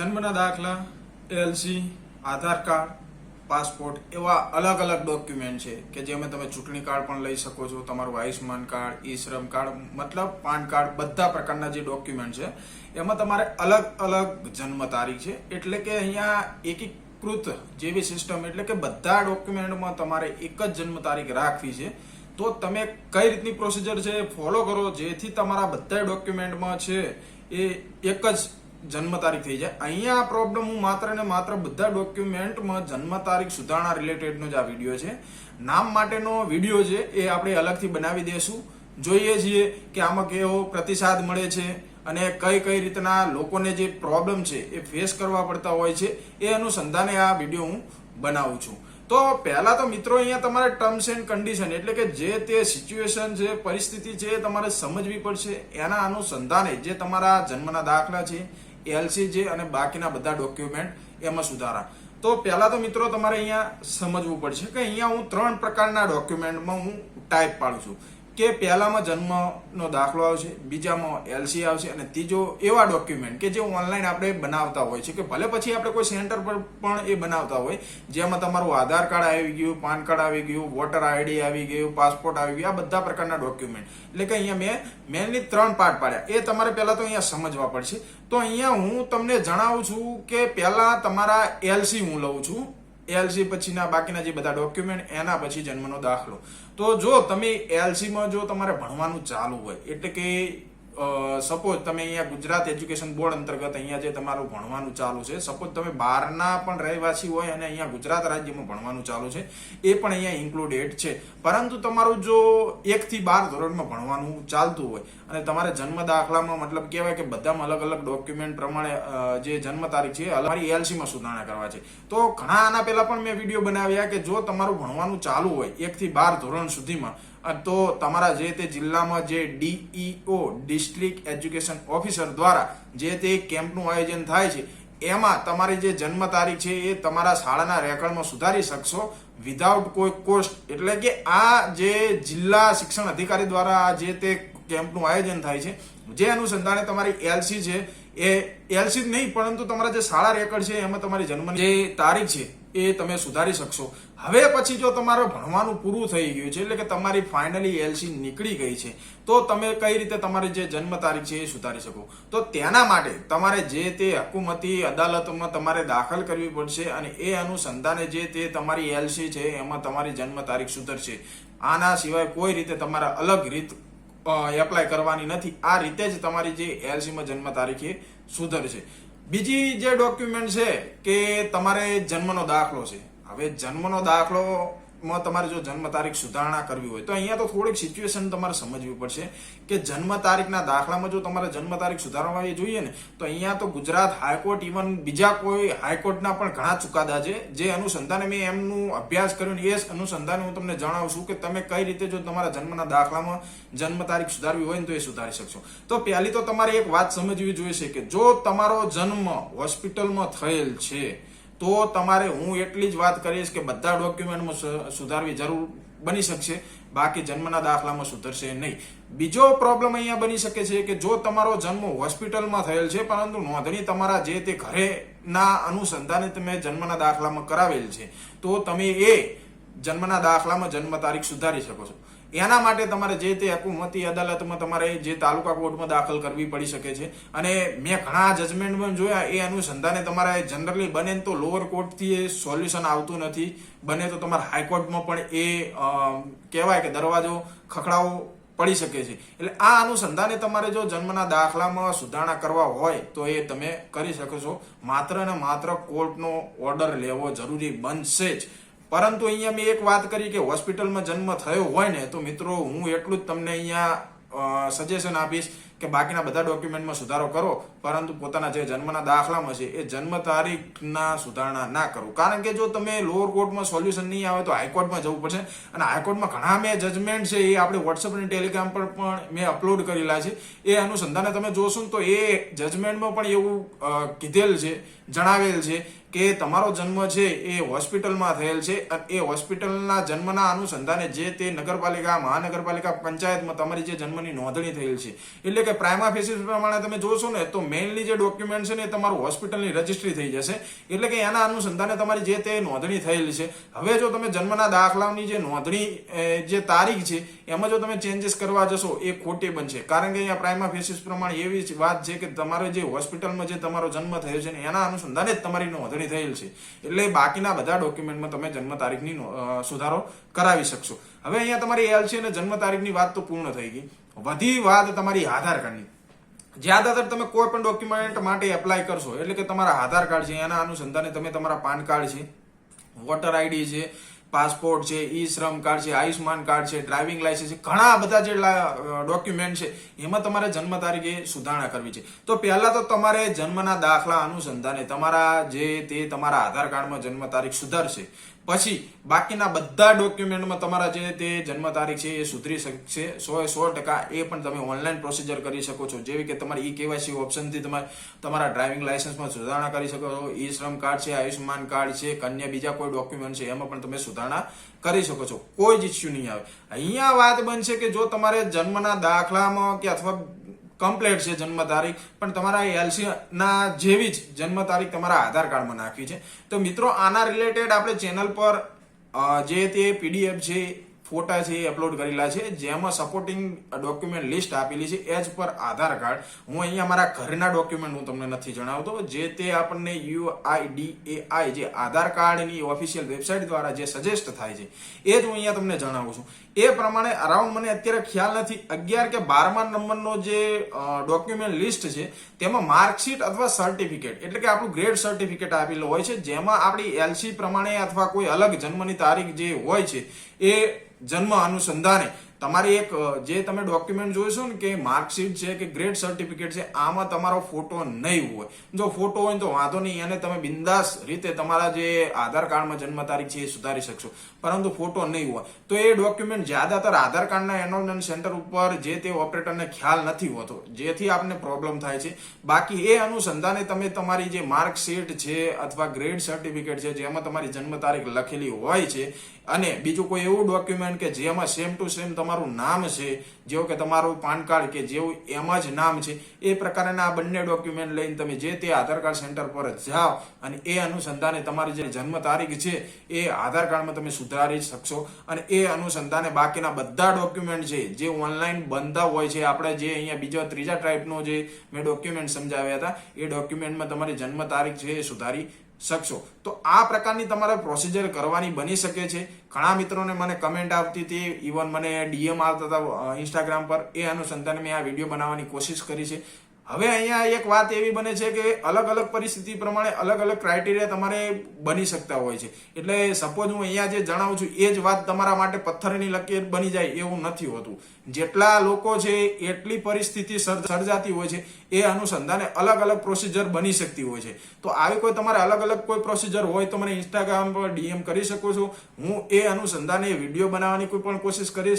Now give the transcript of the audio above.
જન્મના દાખલા એલસી આધાર card, passport એવા અલગ અલગ ડોક્યુમેન્ટ છે કે જેમાં તમે ચૂંટણી કાર્ડ પણ લઈ શકો છો, તમારું આયુષ્માન કાર્ડ ઈ શ્રમ કાર્ડ, મતલબ પાન કાર્ડ, બધા પ્રકારના જે ડોક્યુમેન્ટ છે, એમાં તમારે અલગ અલગ જન્મ તારીખ છે. એટલે કે અહીંયા એકીકૃત જેવી સિસ્ટમ એટલે કે બધા ડોક્યુમેન્ટમાં તમારે એક જ જન્મ તારીખ રાખવી છે. તો તમે કઈ રીતની પ્રોસિજર છે ફોલો કરો, જેથી તમારા બધા ડોક્યુમેન્ટમાં છે એ એક જ જન્મ તારીખ થઈ જાય. અહીંયા આ પ્રોબ્લેમ હું માત્ર ને માત્ર બધા ડોક્યુમેન્ટમાં જન્મ તારીખ સુધારણા રિલેટેડનો જ આ વીડિયો છે. નામ માટેનો વીડિયો છે એ આપણે અલગથી બનાવી દેશું. જોઈએ છીએ કે આમાં કેવો પ્રતિસાદ મળે છે અને કઈ કઈ રીતના લોકોને જે પ્રોબ્લેમ છે એ ફેસ કરવા પડતા હોય છે એ અનુસંધાને આ વીડિયો હું બનાવું છું. તો પહેલા તો મિત્રો અહીંયા તમારે ટર્મ્સ એન્ડ કન્ડિશન એટલે કે જે તે સિચ્યુએશન છે, પરિસ્થિતિ છે તમારે સમજવી પડશે. એના અનુસંધાને જે તમારા જન્મના દાખલા છે એલસી છે અને બાકીના બધા ડોક્યુમેન્ટ એમાં સુધારા. તો પહેલા તો મિત્રો તમારે અહીંયા સમજવું પડશે કે અહીંયા હું ત્રણ પ્રકારના ડોક્યુમેન્ટમાં હું ટાઈપ પાડું છું. કે પહેલામાં જન્મનો દાખલો આવશે, બીજામાં એલસી આવશે અને ત્રીજો એવા ડોક્યુમેન્ટ કે જે ઓનલાઈન આપણે બનાવતા હોય છે કે ભલે પછી આપણે કોઈ સેન્ટર પર પણ એ બનાવતા હોય, જેમાં તમારું આધાર કાર્ડ આવી ગયું, પાન કાર્ડ આવી ગયું વોટર આઈડી આવી ગયું પાસપોર્ટ આવી ગયું, આ બધા પ્રકારના ડોક્યુમેન્ટ એટલે કે અહીંયા મેં મેનલી ત્રણ પાર્ટ પાડ્યા. એ તમારે પહેલા તો અહીંયા સમજવા પડશે. તો અહીંયા હું તમને જણાવું છું કે પહેલા તમારા એલસી હું લઉં છું. એલસી પછીના બાકીના જે બધા ડોક્યુમેન્ટ એના પછી જન્મનો દાખલો. તો જો તમે એલસીમાં જો તમારે ભણવાનું ચાલુ હોય, એટલે કે સપોઝ તમે અહીંયા ગુજરાત એજ્યુકેશન બોર્ડ અંતર્ગત અહીંયા જે તમારું ભણવાનું ચાલુ છે સપોઝ તમે બહારના પણ રહેવાસી હોય અને અહીંયા ગુજરાત રાજ્યમાં ભણવાનું ચાલુ છે, એ પણ અહીંયા ઇન્ક્લુડેડ છે. પરંતુ તમારું જો એક થી બાર ધોરણમાં ભણવાનું ચાલતું હોય અને તમારે જન્મ દાખલામાં મતલબ કહેવાય કે બધામાં અલગ અલગ ડોક્યુમેન્ટ પ્રમાણે જે જન્મ તારીખ છે એ મારી એલસીમાં સુધારણા કરવા છે. તો ઘણા આના પહેલા પણ મેં વીડિયો બનાવ્યા કે જો તમારું ભણવાનું ચાલુ હોય એક થી બાર ધોરણ સુધીમાં તો તમારા જે તે જિલ્લામાં જે ડીઈઓ ડિસ્ટ્રિક્ટ એજ્યુકેશન ઓફિસર દ્વારા જે તે કેમ્પનું આયોજન થાય છે, એમાં તમારી જે જન્મ તારીખ છે એ તમારા શાળાના રેકર્ડમાં સુધારી શકશો વિધાઉટ કોઈ કોસ્ટ. એટલે કે આ જે જિલ્લા શિક્ષણ અધિકારી દ્વારા આ જે તે કેમ્પનું આયોજન થાય છે, જે અનુસંધાને તમારી એલસી છે, એ એલસી નહીં, પરંતુ તમારા જે શાળા રેકર્ડ છે, એમાં તમારી જન્મની જે તારીખ છે એ તમે સુધારી શકશો. હવે પછી જો તમારે ભણવાનું પૂરું થઈ ગયું છે, એટલે કે તમારી ફાઇનલી એલસી નીકળી ગઈ છે, તો તમે કઈ રીતે તમારી જે જન્મ તારીખ છે એ સુધારી શકો? તો તેના માટે તમારે જે તે હકુમતી અદાલતમાં તમારે દાખલ કરવી પડશે અને એ અનુસંધાને જે તે તમારી એલસી છે, એમાં તમારી જન્મ તારીખ સુધરશે. આના સિવાય કોઈ રીતે તમારે અલગ રીત એપ્લાય કરવાની નથી. આ રીતે જ તમારી જે એલસીમાં જન્મ તારીખ એ સુધરશે. બીજી જે ડોક્યુમેન્ટ છે કે તમારે જન્મનો દાખલો છે. હવે જન્મનો દાખલો માં તમારે જો જન્મ તારીખ સુધારણા કરવી હોય, તો અહીંયા તો થોડીક સિચ્યુએશન તમારે સમજવી પડશે કે જન્મ તારીખના દાખલામાં જો તમારે જન્મ તારીખ સુધારવા જોઈએ ને, તો અહીંયા તો ગુજરાત હાઈકોર્ટ ઇવન બીજા કોઈ હાઈકોર્ટના પણ ઘણા ચુકાદા છે, જે અનુસંધાને મેં એમનું અભ્યાસ કર્યો ને એ અનુસંધાને હું તમને જણાવું છું કે તમે કઈ રીતે જો તમારા જન્મના દાખલામાં જન્મ તારીખ સુધારવી હોય ને તો એ સુધારી શકશો. તો પહેલી તો તમારે એક વાત સમજવી જોઈએ છે કે જો તમારો જન્મ હોસ્પિટલમાં થયેલ છે તો તમારે હું એટલી જ વાત કરીશ કે બધા ડોક્યુમેન્ટમાં સુધારવી જરૂર બની શકશે, બાકી જન્મના દાખલામાં સુધરશે નહીં. બીજો પ્રોબ્લેમ અહીંયા બની શકે છે કે જો તમારો જન્મ હોસ્પિટલમાં થયેલ છે, પરંતુ નોંધણી તમારા જે તે ઘરેના અનુસંધાને તમે જન્મના દાખલામાં કરાવેલ છે, તો તમે એ જન્મના દાખલામાં જન્મ તારીખ સુધારી શકો છો. એના માટે તમારે જે તે હકુમતી અદાલતમાં તમારે જે તાલુકા કોર્ટમાં દાખલ કરવી પડી શકે છે. અને મેં ઘણા જજમેન્ટ પણ જોયા, એ અનુસંધાને તમારે જનરલી બને તો લોઅર કોર્ટથી એ સોલ્યુશન આવતું નથી. બને તો તમારે હાઈકોર્ટમાં પણ એ કહેવાય કે દરવાજો ખખડાવો પડી શકે છે. એટલે આ અનુસંધાને તમારે જો જન્મના દાખલામાં સુધારણા કરવા હોય, તો એ તમે કરી શકો છો. માત્ર ને માત્ર કોર્ટનો ઓર્ડર લેવો જરૂરી બનશે જ. પરંતુ અહીંયા મેં એક વાત કરી કે હોસ્પિટલમાં જન્મ થયો હોય ને, તો મિત્રો, હું એટલું જ તમને અહીંયા સજેશન આપીશ કે બાકીના બધા ડોક્યુમેન્ટમાં સુધારો કરો, પરંતુ પોતાના જે જન્મના દાખલામાં છે, એ જન્મ તારીખના સુધારણા ના કરો. કારણ કે જો તમે લોઅર કોર્ટમાં સોલ્યુશન નહીં આવે તો હાઈકોર્ટમાં જવું પડશે. અને હાઈકોર્ટમાં ઘણા મેં જજમેન્ટ છે, એ આપણે વોટ્સઅપ અને ટેલિગ્રામ પર પણ મેં અપલોડ કરેલા છે. એ અનુસંધાને તમે જોશો તો એ જજમેન્ટમાં પણ એવું કીધેલ છે, જણાવેલ છે કે તમારો જન્મ છે એ હોસ્પિટલમાં થયેલ છે અને એ હોસ્પિટલના જન્મના અનુસંધાને જે તે નગરપાલિકા, મહાનગરપાલિકા, પંચાયતમાં તમારી જે જન્મની નોંધણી થયેલ છે. એટલે કે પ્રાઇમા ફેસિસ પ્રમાણે તમે જોશો ને, તો મેઇનલી જે ડોક્યુમેન્ટ છે ને એ તમારું હોસ્પિટલની રજિસ્ટ્રી થઈ જશે. એટલે કે એના અનુસંધાને તમારી જે તે નોંધણી થયેલી છે. હવે જો તમે જન્મના દાખલાની જે નોંધણી જે તારીખ છે, એમાં જો તમે ચેન્જીસ કરવા જશો, એ ખોટી બનશે. કારણ કે અહીંયા પ્રાઇમા ફેસિસ પ્રમાણે એવી વાત છે કે તમારે જે હોસ્પિટલમાં જે તમારો જન્મ થયો છે ને, એના અનુસંધાને જ તમારી નોંધણી થયેલ છે. એટલે બાકીના બધા ડોક્યુમેન્ટમાં તમે જન્મ તારીખની સુધારો કરાવી શકશો. હવે અહીંયા તમારી એલસી અને જન્મ તારીખની વાત તો પૂર્ણ થઈ ગઈ. વધી વાત તમારી આધાર કાર્ડની. જ્યાદાતર તમે કોઈ પણ ડોક્યુમેન્ટ માટે એપ્લાય કરશો, એટલે કે તમારા આધાર કાર્ડ છે, એના અનુસંધાને તમે તમારા પાન કાર્ડ છે, વોટર આઈડી છે પાસપોર્ટ છે, ઈ શ્રમ કાર્ડ છે આયુષ્માન કાર્ડ છે, ડ્રાઇવિંગ લાયસન્સ છે, ઘણા બધા જે ડોક્યુમેન્ટ છે, એમાં તમારે જન્મ તારીખે સુધારણા કરવી છે. તો પહેલા તો તમારે જન્મના દાખલા અનુસંધાને તમારા જે તે તમારા આધાર કાર્ડમાં જન્મ તારીખ સુધારશે. પછી બાકીના બધા ડોક્યુમેન્ટમાં તમારા જે તે જન્મ તારીખ છે, એ સુધરી શકશે સો એ સો ટકા એ પણ તમે ઓનલાઈન પ્રોસિજર કરી શકો છો. જેવી કે તમારી ઈ કેવાયસી ઓપ્શનથી તમે તમારા ડ્રાઇવિંગ લાઇસન્સમાં સુધારણા કરી શકો છો. ઈ શ્રમ કાર્ડ છે, આયુષ્યમાન કાર્ડ છે, કન્યા બીજા કોઈ ડોક્યુમેન્ટ છે, એમાં પણ તમે સુધારણા કરી શકો છો. કોઈ જ ઇસ્યુ નહીં આવે. અહીંયા વાત બનશે કે જો તમારે જન્મના દાખલામાં કે અથવા કમ્પ્લેટ છે જન્મ તારીખ. પણ તમારા એલસી ના જેવી જ જન્મ તારીખ તમારા આધાર કાર્ડમાં નાખવી છે. તો મિત્રો, આના રિલેટેડ આપણે ચેનલ પર જે તે પીડીએફ છે ફોટા છે એ અપલોડ કરેલા છે, જેમાં સપોર્ટિંગ ડોક્યુમેન્ટ લિસ્ટ આપેલી છે, એજ પર આધાર કાર્ડ. હું અહીંયા મારા ઘરના ડોક્યુમેન્ટ હું તમને નથી જણાવતો. જે તે આપણને યુઆઈડીએઆઈ જે આધાર કાર્ડની ઓફિશિયલ વેબસાઇટ દ્વારા જે સજેસ્ટ થાય છે, એ જ હું અહીંયા તમને જણાવું છું. એ પ્રમાણે અરાઉન્ડ મને અત્યારે ખ્યાલ નથી, અગિયાર કે બારમા નંબરનો જે ડોક્યુમેન્ટ લિસ્ટ છે, તેમાં માર્કશીટ અથવા સર્ટિફિકેટ એટલે કે આપણું ગ્રેડ સર્ટિફિકેટ આપેલું હોય છે, જેમાં આપણી એલસી પ્રમાણે અથવા કોઈ અલગ જન્મની તારીખ જે હોય છે, એ જન્મ અનુસંધાને તમારી એક જે તમે ડોક્યુમેન્ટ જોઈશો ને કે માર્કશીટ છે કે ગ્રેડ સર્ટિફિકેટ છે, આમાં તમારો ફોટો નહીં હોય. જો ફોટો હોય તો વાંધો નહીં અને તમે બિંદાસ રીતે તમારા જે આધાર કાર્ડમાં જન્મ તારીખ છે એ સુધારી શકશો. પરંતુ ફોટો નહીં હોય. તો એ ડોક્યુમેન્ટ જ્યાદાતર આધાર કાર્ડના એનરોલમેન્ટ સેન્ટર ઉપર જે તે ઓપરેટરને ખ્યાલ નથી હોતો, જેથી આપને પ્રોબ્લેમ થાય છે. બાકી એ અનુસંધાને તમે તમારી જે માર્કશીટ છે અથવા ગ્રેડ સર્ટિફિકેટ છે, જેમાં તમારી જન્મ તારીખ લખેલી હોય છે, અને બીજું કોઈ એવું ડોક્યુમેન્ટ કે જેમાં સેમ ટુ સેમ તમારું નામ છે, જેવું કે તમારું પાન કાર્ડ કે જેવું એમાં જ નામ છે, એ પ્રકારના આ બંને ડોક્યુમેન્ટ લઈને તમે જે તે આધાર કાર્ડ સેન્ટર પર જાઓ અને એ અનુસંધાને તમારી જે જન્મ તારીખ છે, એ આધાર કાર્ડમાં તમે સુધારી શકશો. અને એ અનુસંધાને બાકીના બધા ડોક્યુમેન્ટ છે, જે ઓનલાઈન બનતા હોય છે, આપણે જે અહીંયા બીજા ત્રીજા ટાઈપનો જે મેં ડોક્યુમેન્ટ સમજાવ્યા હતા, એ ડોક્યુમેન્ટમાં તમારી જન્મ તારીખ છે એ સુધારી શકશો. તો આ પ્રકારની તમારે પ્રોસિજર કરવાની બની શકે છે. ઘણા મિત્રોને મને કમેન્ટ આવતી હતી. ઇવન મને ડીએમ આવતા હતા ઇન્સ્ટાગ્રામ પર. એ અનુસંધાને મેં આ વીડિયો બનાવવાની કોશિશ કરી છે. હવે અહીંયા એક વાત એવી બને છે કે અલગ અલગ પરિસ્થિતિ પ્રમાણે અલગ અલગ ક્રાઇટેરિયા તમારે બની શકતા હોય છે. એટલે સપોઝ હું અહીંયા જે જણાવું છું, એ જ વાત તમારા માટે પથ્થરની લકીર બની જાય એવું નથી હોતું. જેટલા લોકો છે, એટલી પરિસ્થિતિ સર્જ- સર્જાતી હોય છે, એ અનુસંધાને અલગ અલગ પ્રોસિજર બની શકતી હોય છે. તો આવી કોઈ તમારે અલગ અલગ કોઈ પ્રોસિજર હોય તો મને ઇન્સ્ટાગ્રામ પર ડીએમ કરી શકો છો. હું એ અનુસંધાને વીડિયો બનાવવાની કોઈ પણ કોશિશ કરીશ.